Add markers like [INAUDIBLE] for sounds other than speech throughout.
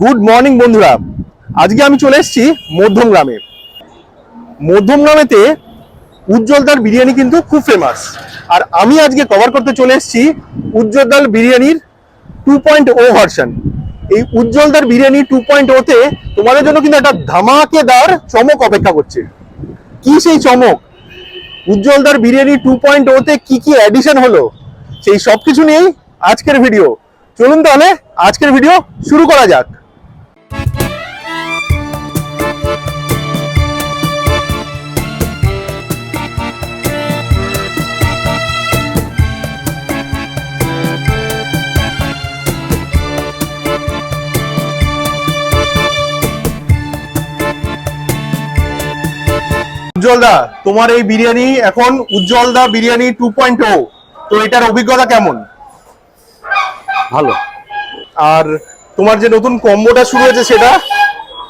Good morning বন্ধুরা। আজকে আমি চলে এসেছি মধ্যম গ্রামে মধ্যম গ্রামেতে উজ্জ্বলদার বিরিয়ানি কিন্তু খুব ফেমাস আর আমি আজকে কভার করতে চলে এসেছি উজ্জ্বলদার বিরিয়ানির টু পয়েন্ট ও ভার্সন এই উজ্জ্বল উজ্জ্বলদার বিরিয়ানি টু পয়েন্ট ওতে তোমাদের জন্য কিন্তু একটা ধামাকেদার চমক অপেক্ষা করছে। কি সেই চমক? উজ্জ্বল উজ্জ্বলদার বিরিয়ানি টু পয়েন্ট ওতে কি কি অ্যাডিশন হলো? সেই সব কিছু নিয়েই আজকের ভিডিও চলুন তাহলে আজকের ভিডিও শুরু করা যাক। উজ্জ্বলদা তোমার এই বিরিয়ানি এখন উজ্জ্বলদা বিরিয়ানি টু পয়েন্ট ও তো এটার অভিজ্ঞতা কেমন? ভালো। আর তোমার যে নতুন কম্বোটা শুরু হয়েছে সেটা?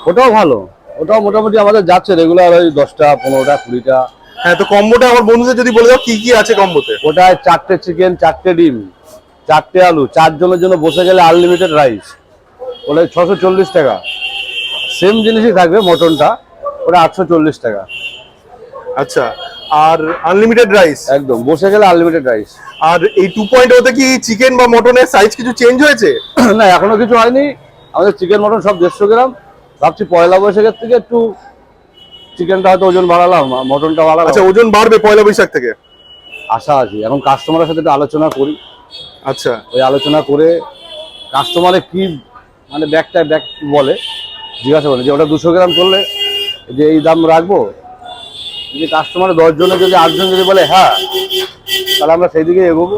ওটাও ভালো। ওটাও মোটামুটি আমাদের যাচ্ছে রেগুলার ওই দশটা পনেরোটা কুড়িটা। হ্যাঁ তো কম্বোটা আমার বন্ধুদের যদি বলে দাও কি কি আছে কম্বোতে? ওটায় চারটে চিকেন চারটে ডিম চারটে আলু চারজনের জন্য বসে গেলে আনলিমিটেড রাইস ওটা ছশো চল্লিশ টাকা। সেম জিনিসই থাকবে মটনটা ওটা আটশো চল্লিশ টাকা। আচ্ছা আর আনলিমিটেড রাইস একদম বসে গেলে আনলিমিটেড রাইস আর এই টু পয়েন্ট ওতে কি চিকেন বা মটনের সাইজ কিছু চেঞ্জ হয়েছে? [CLEARS THROAT] না এখনও কিছু হয়নি। আমাদের চিকেন মটন সব দেড়শো গ্রাম। ভাবছি পয়লা বৈশাখের থেকে একটু চিকেনটা হয়তো ওজন বাড়ালাম মটনটা বাড়ালাম। আচ্ছা ওজন বাড়বে পয়লা বৈশাখ থেকে? আশা আছে। এখন কাস্টমারের সাথে একটু আলোচনা করি। আচ্ছা। ওই আলোচনা করে কাস্টমারে কি মানে ব্যাগটা ব্যাগ বলে জিজ্ঞাসা করে যে ওটা দুশো গ্রাম করলে যে এই দাম রাখব? যদি কাস্টমার দশজনে যদি আটজন যদি বলে হ্যাঁ তাহলে আমরা সেই দিকে এগোবো।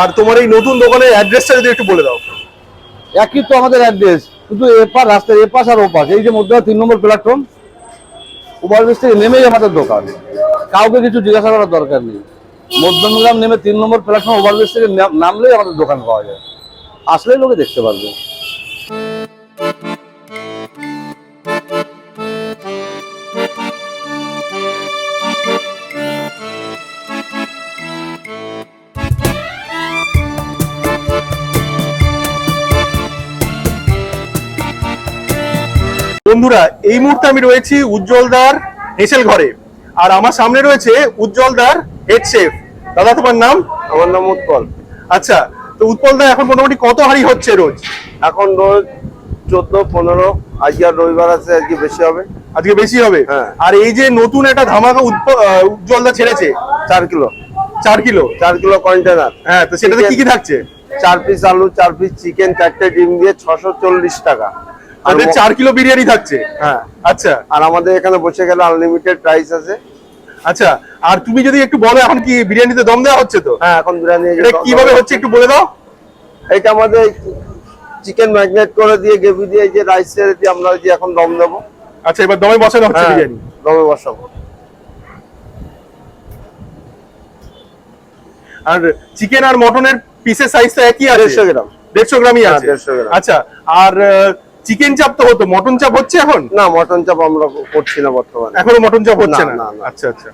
আর তোমার এই নতুন দোকানের অ্যাড্রেসটা যদি একটু বলে দাও। একই তো আমাদের অ্যাড্রেস শুধু এপার রাস্তার এপাশ আর ওপাশ এই যে মধ্যে তিন নম্বর প্ল্যাটফর্ম ওভারব্রিজ থেকে নেমেই আমাদের দোকান। কাউকে কিছু জিজ্ঞাসা করার দরকার নেই। মধ্যমগ্রাম নেমে তিন নম্বর প্ল্যাটফর্ম ওভারব্রিজ থেকে নামলেই আমাদের দোকান পাওয়া যায়। আসলেই লোকে দেখতে পারবে। বন্ধুরা এই মুহূর্তে আমি রয়েছি উজ্জ্বলদার হেসেল ঘরে। আর আমার সামনে রয়েছে উজ্জ্বলদার হেড শেফ দাদা তোমার নাম? আমার নাম উৎপল। আচ্ছা তো উৎপলদা এখন মোটামুটি কত হাড়ি হচ্ছে রোজ? এখন রোজ চোদ্দ পনেরো আজকে আর রবিবার আছে আজকে বেশি হবে। আজকে বেশি হবে? হ্যাঁ। আর এই যে নতুন একটা ধামাকা আহ, উজ্জ্বলদা ছেড়েছে? চার কিলো। চার কিলো? চার কিলো কন্টেনার হ্যাঁ তো সেটাতে কি কি থাকছে? চার পিস আলু চার পিস চিকেন চারটে ডিম দিয়ে ছশো চল্লিশ টাকা। ম- চার কিলো বিরিয়ানি থাকছে। হ্যাঁ। আচ্ছা। আর আমাদের এখানে বসে গেলে আনলিমিটেড প্রাইস আছে। আচ্ছা আর তুমি যদি একটু বলো এখন কি বিরিয়ানিতে দম দেওয়া হচ্ছে তো? হ্যাঁ এখন বিরিয়ানি এটা কীভাবে হচ্ছে একটু বলে দাও। এটা আমাদের চিকেন ম্যাগনেট করে দিয়ে গ্রেভি দিয়ে যে রাইস ছেড়ে দিয়ে আমরা যে এখন দম দেবো। আচ্ছা এবার দমে বসানো হচ্ছে হ্যাঁ, বিরিয়ানি। দমে বসাবো। আর চিকেন আর মটনের পিসের সাইজ তো একই আছে? দেড়শো গ্রাম। দেড়শো গ্রামই হ্যাঁ, আছে। 150। আচ্ছা আর চিকেন চাপ তো হতো মটন চাপ হচ্ছে এখন? না মটন চাপ আমরা করছি না বর্তমানে। এখনও মটন চাপ হচ্ছে না, না না, না। আচ্ছা আচ্ছা।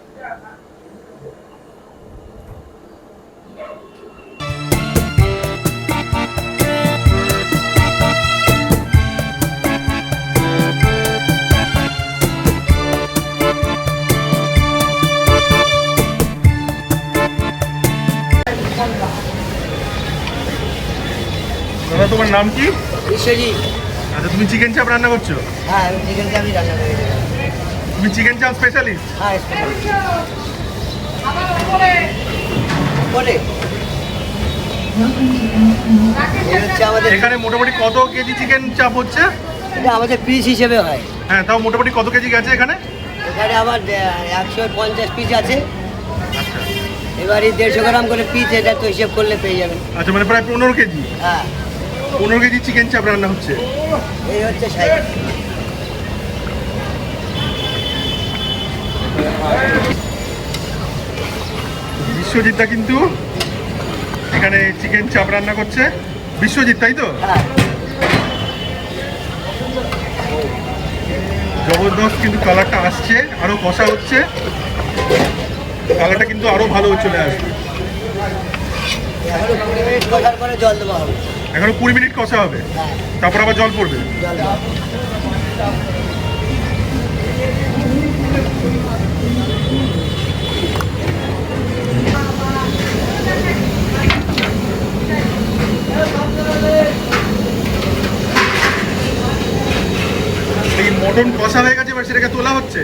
তোমার নাম কি? বিশ্বজিৎ। তুমি চিকেন চাপ রান্না করছ? হ্যাঁ আমি চিকেন চাপই রান্না করি। তুমি চিকেন চাপ স্পেশালিস্ট হ্যাঁ আমাদের এখানে মোটামুটি কত কেজি চিকেন চাপ হচ্ছে? এটা আমাদের পিস হিসেবে হয়। হ্যাঁ তাও মোটামুটি কত কেজি গেছে এখানে? এখানে আবার একশো পঞ্চাশ পিস আছে। আচ্ছা। এবার দেড়শো গ্রাম করে পিস এটা তো হিসেব করলে পেয়ে যাবেন। আচ্ছা মানে প্রায় পনেরো কেজি? হ্যাঁ। পনেরো কেজি চিকেন চাপ রান্না হচ্ছে। এই হচ্ছে সাইজ। কিন্তু এখানে চিকেন চাপ রান্না করছে। বিশ্বজিৎ তাই তো? হ্যাঁ। জবরদস্ত কিন্তু কালারটা আসছে আরও কষা হচ্ছে। কালারটা কিন্তু আরও ভালো চলে আসবে। জল দেওয়া হবে। এখনও কুড়ি মিনিট কষা হবে। তারপর আবার জল পড়বে। মটন কষা হয়ে গেছে, এবার সেটাকে তোলা হচ্ছে।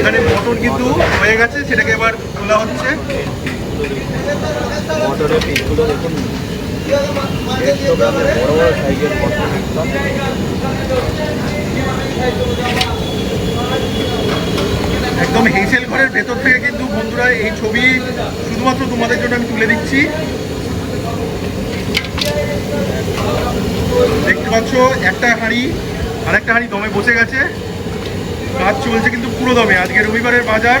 এখানে মটন কিন্তু হয়ে গেছে, সেটাকে এবার তোলা হচ্ছে। মটরের পিসগুলো দেখুন। বড় বড় সাইজের একদম হেসেল ঘরের ভেতর থেকে কিন্তু বন্ধুরা, এই ছবি শুধুমাত্র তোমাদের জন্য আমি তুলে দিচ্ছি। দেখতে পাচ্ছ, একটা হাঁড়ি আর একটা হাঁড়ি দমে বসে গেছে। কাজ চলছে কিন্তু পুরো দমে। আজকে রবিবারের বাজার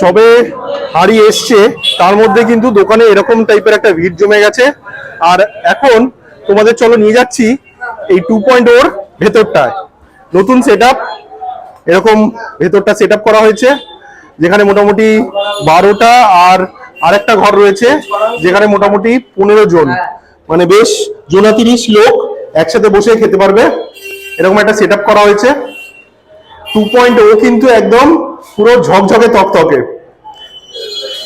সবে হাড়ি এসছে, তার মধ্যে কিন্তু দোকানে এরকম টাইপের একটা ভিড় জমে গেছে। আর এখন তোমাদের চলো নিয়ে যাচ্ছি এই টু পয়েন্ট ওর ভেতরটায়। নতুন সেট এরকম ভেতরটা সেট করা হয়েছে, যেখানে মোটামুটি বারোটা আর আরেকটা ঘর রয়েছে, যেখানে মোটামুটি পনেরো জন মানে বেশ জোনা তিরিশ লোক একসাথে বসে খেতে পারবে। এরকম একটা সেট করা হয়েছে। টু পয়েন্ট ও কিন্তু একদম পুরো ঝকঝকে তকতকে।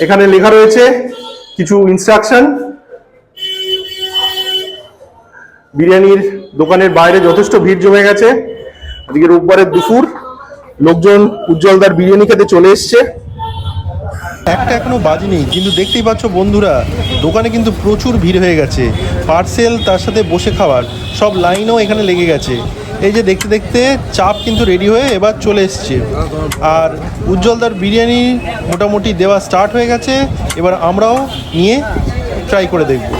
এখানে লেখা রয়েছে কিছু ইনস্ট্রাকশন বিরিয়ানির দোকানের বাইরে যথেষ্ট ভিড় জমে গেছে। আজকে রোববারের দুপুর, লোকজন উজ্জ্বলদার বিরিয়ানি খেতে চলে এসছে। একটা এখনও বাজেনি কিন্তু দেখতেই পাচ্ছ বন্ধুরা, দোকানে কিন্তু প্রচুর ভিড় হয়ে গেছে। পার্সেল, তার সাথে বসে খাবার সব লাইনও এখানে লেগে গেছে। এই যে দেখতে দেখতে চাপ কিন্তু রেডি হয়ে এবার চলে এসছে। আর উজ্জ্বলদার বিরিয়ানি মোটামুটি দেওয়া স্টার্ট হয়ে গেছে। এবার আমরাও নিয়ে ট্রাই করে দেখব।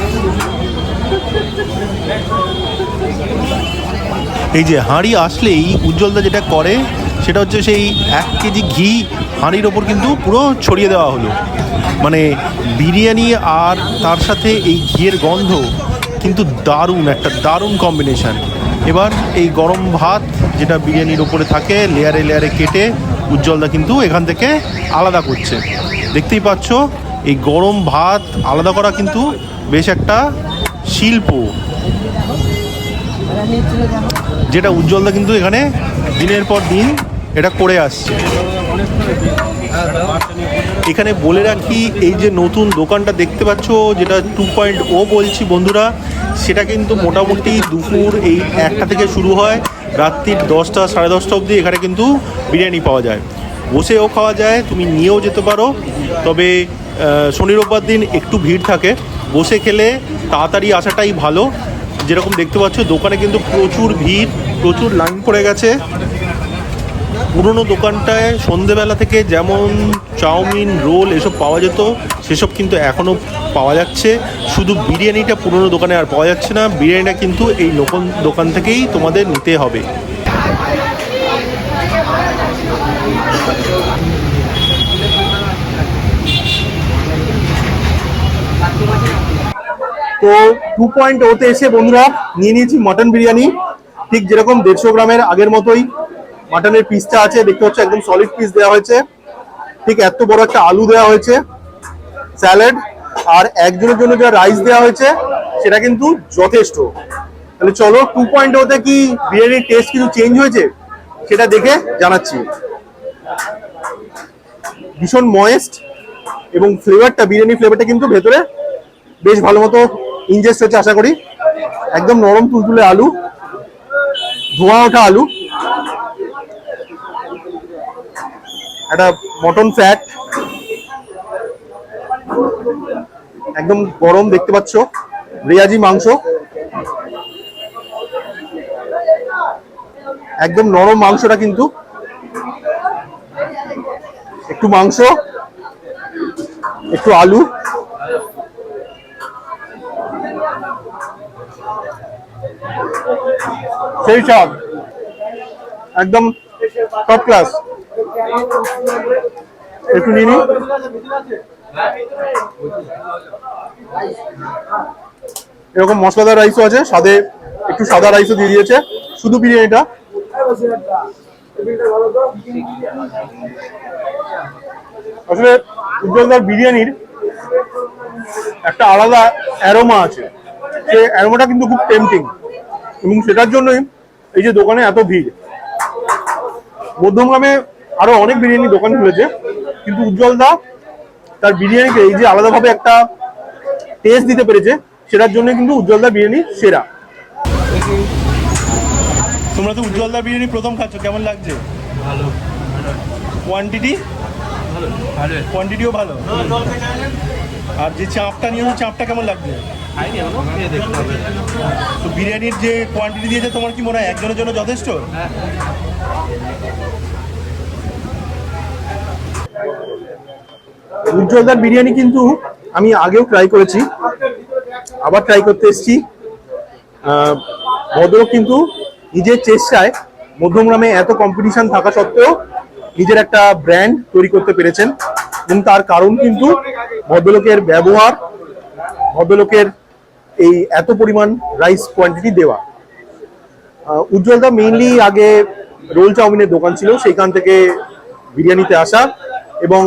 এই যে হাঁড়ি আসলেই উজ্জ্বলদা যেটা করে, সেটা হচ্ছে সেই এক কেজি ঘি হাঁড়ির ওপর কিন্তু পুরো ছড়িয়ে দেওয়া হলো। মানে বিরিয়ানি আর তার সাথে এই ঘিয়ের গন্ধ কিন্তু দারুণ, একটা দারুণ কম্বিনেশন এবার এই গরম ভাত যেটা বিরিয়ানির ওপরে থাকে, লেয়ারে লেয়ারে কেটে উজ্জ্বলদা কিন্তু এখান থেকে আলাদা করছে। দেখতেই পাচ্ছ, এই গরম ভাত আলাদা করা কিন্তু বেশ একটা শিল্প। যেটা উজ্জ্বলদা কিন্তু এখানে দিনের পর দিন এটা করে আসছে। এখানে বলে রাখি, এই যে নতুন দোকানটা দেখতে পাচ্ছ, যেটা টু পয়েন্ট ও বলছি বন্ধুরা সেটা কিন্তু মোটামুটি দুপুর এই একটা থেকে শুরু হয়, রাত্রির দশটা, সাড়ে দশটা অবধি এখানে কিন্তু বিরিয়ানি পাওয়া যায়। বসেও খাওয়া যায়, তুমি নিয়েও যেতে পারো। তবে শনি রোববার দিন একটু ভিড় থাকে। বসে খেলে তাড়াতাড়ি আসাটাই ভালো। যেরকম দেখতে পাচ্ছ, দোকানে কিন্তু প্রচুর ভিড়, প্রচুর লাইন পড়ে গেছে। পুরনো দোকানটায় সন্ধেবেলা থেকে যেমন চাউমিন, রোল এসব পাওয়া যেত, সেসব কিন্তু এখনও পাওয়া যাচ্ছে। শুধু বিরিয়ানিটা পুরনো দোকানে আর পাওয়া যাচ্ছে না, বিরিয়ানিটা কিন্তু এই নতুন দোকান থেকেই তোমাদের নিতে হবে। তো টু পয়েন্ট ওতে এসে বন্ধুরা, নিয়ে নিয়েছি মটন বিরিয়ানি। ঠিক যেরকম দেড়শো গ্রামের আগের মতোই। মাটনের পিসটা আছে, দেখতে হচ্ছে একদম সলিড পিস দেওয়া হয়েছে। ঠিক এত বড় একটা আলু দেওয়া হয়েছে স্যালাড আর একজনের জন্য যা রাইস দেওয়া হয়েছে, সেটা কিন্তু যথেষ্ট। তাহলে চলো টু পয়েন্ট ওতে কি বিরিয়ানির টেস্ট কিছু চেঞ্জ হয়েছে? সেটা দেখে জানাচ্ছি। ভীষণ ময়েস্ট এবং ফ্লেভারটা বিরিয়ানি ফ্লেভারটা কিন্তু ভেতরে বেশ ভালো মতো ইনজেস্ট হচ্ছে আশা করি। একদম নরম, তুলতুলে আলু, ধোঁয়া ওঠা আলু। একটা মটন ফ্যাট একদম গরম দেখতে পাচ্ছ। রেয়াজি মাংস। একদম নরম মাংসটা কিন্তু। একটু মাংস, একটু আলু। সেই সব একদম টপ ক্লাস একটু নিয়ে এরকম মশলাদার রাইসও আছে সাদে একটু সাদা রাইসও দিয়ে দিয়েছে। শুধু বিরিয়ানিটা। আসলে উজ্জ্বলদার বিরিয়ানির একটা আলাদা অ্যারোমা আছে। সে অ্যারোমাটা কিন্তু খুব টেম্পটিং এবং সেটার জন্যই এই যে দোকানে এত ভিড়। মধ্যমগ্রামে আরও অনেক বিরিয়ানি দোকান খুলেছে। কিন্তু উজ্জ্বল দা তার বিরিয়ানিকে এই যে আলাদাভাবে একটা টেস্ট দিতে পেরেছে সেটার জন্য কিন্তু উজ্জ্বলদা বিরিয়ানি সেরা। তোমরা তো উজ্জ্বলদার বিরিয়ানি প্রথম খাচ্ছ কেমন লাগছে? ভালো। কোয়ান্টিটি ভালো কোয়ান্টিটিও ভালো? আর যে চাপটা নিয়েছো চাপটা কেমন লাগছে? তো বিরিয়ানির যে কোয়ান্টিটি দিয়েছে তোমার কি মনে হয় একজনের জন্য যথেষ্ট? উজ্জ্বলদার বিরিয়ানি কিন্তু আমি আগেও ট্রাই করেছি, আবার ট্রাই করতে এসেছি। ভদ্রলোক কিন্তু নিজের চেষ্টায় মধ্যমগ্রামে এত কম্পিটিশন থাকা সত্ত্বেও নিজের একটা ব্র্যান্ড তৈরি করতে পেরেছেন। এবং তার কারণ কিন্তু ভদ্রলোকের ব্যবহার, ভদ্রলোকের এই এত পরিমাণ রাইস কোয়ান্টিটি দেওয়া। উজ্জ্বলদা মেইনলি আগে রোল চাউমিনের দোকান ছিল, সেইখান থেকে বিরিয়ানিতে আসা। এবং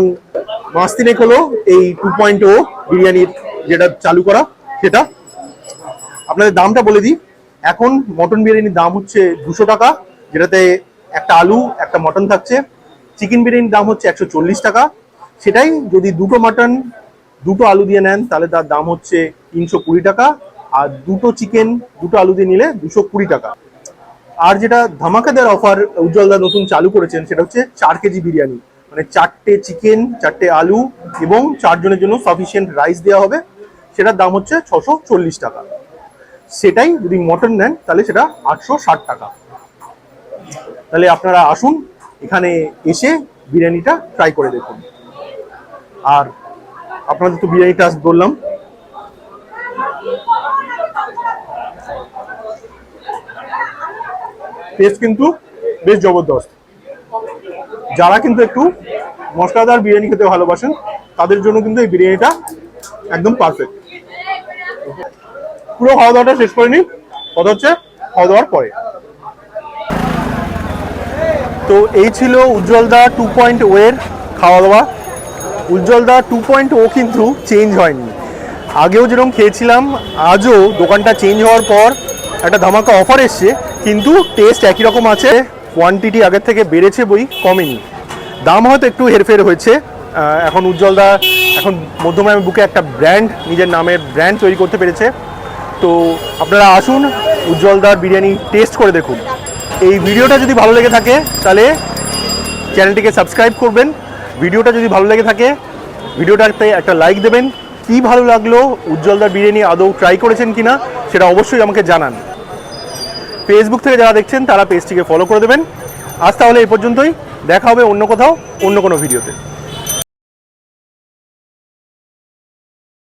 মাস তিনেক হলো এই টু পয়েন্ট ও বিরিয়ানির যেটা চালু করা, সেটা। আপনাদের দামটা বলে দিই। এখন মটন বিরিয়ানির দাম হচ্ছে দুশো টাকা, যেটাতে একটা আলু, একটা মটন থাকছে। চিকেন বিরিয়ানির দাম হচ্ছে একশো চল্লিশ টাকা। সেটাই যদি দুটো মাটন, দুটো আলু দিয়ে নেন, তাহলে তার দাম হচ্ছে তিনশো কুড়ি টাকা। আর দুটো চিকেন, দুটো আলু দিয়ে নিলে দুশো কুড়ি টাকা। আর যেটা ধামাকাদার অফার উজ্জ্বলদা নতুন চালু করেছেন, সেটা হচ্ছে চার কেজি বিরিয়ানি। মানে চারটে চিকেন, চারটে আলু এবং চারজনের জন্য সাফিসিয়েন্ট রাইস দেওয়া হবে। সেটার দাম হচ্ছে ছশো চল্লিশ টাকা। সেটাই যদি মটন নেন, তাহলে সেটা আটশো ষাট টাকা। তাহলে আপনারা আসুন, এখানে এসে বিরিয়ানিটা ট্রাই করে দেখুন। আর আপনাদের তো বিরিয়ানিটা আজ বললাম। টেস্ট কিন্তু বেশ জবরদস্ত। যারা কিন্তু একটু মশলাদার বিরিয়ানি খেতে ভালোবাসেন, তাদের জন্য কিন্তু এই বিরিয়ানিটা একদম পারফেক্ট পুরো খাওয়া দাওয়াটা শেষ করিনি কথা হচ্ছে খাওয়া দাওয়ার পরে। তো এই ছিল উজ্জ্বলদা টু পয়েন্ট ওয়ের খাওয়া দাওয়া উজ্জ্বলদা টু পয়েন্ট ও কিন্তু চেঞ্জ হয়নি। আগেও যেরকম খেয়েছিলাম, আজও দোকানটা চেঞ্জ হওয়ার পর একটা ধামাকা অফার এসছে, কিন্তু টেস্ট একই রকম আছে। কোয়ান্টিটি আগের থেকে বেড়েছে বই কমেনি। দাম হয়তো একটু হেরফের হয়েছে। এখন উজ্জ্বলদা, এখন মধ্যমায় বুকে একটা ব্র্যান্ড নিজের নামের ব্র্যান্ড তৈরি করতে পেরেছে। তো আপনারা আসুন, উজ্জ্বলদার বিরিয়ানি টেস্ট করে দেখুন। এই ভিডিওটা যদি ভালো লেগে থাকে, তাহলে চ্যানেলটিকে সাবস্ক্রাইব করবেন। ভিডিওটা যদি ভালো লেগে থাকে, ভিডিওটাতে একটা লাইক দেবেন। কি ভালো লাগল উজ্জ্বলদার বিরিয়ানি আদৌ ট্রাই করেছেন কিনা, সেটা অবশ্যই আমাকে জানান। ফেসবুক থেকে যারা দেখছেন, তারা পেজটিকে ফলো করে দেবেন। আজ তাহলে এই পর্যন্তই। দেখা হবে অন্য কোথাও, অন্য কোনো ভিডিওতে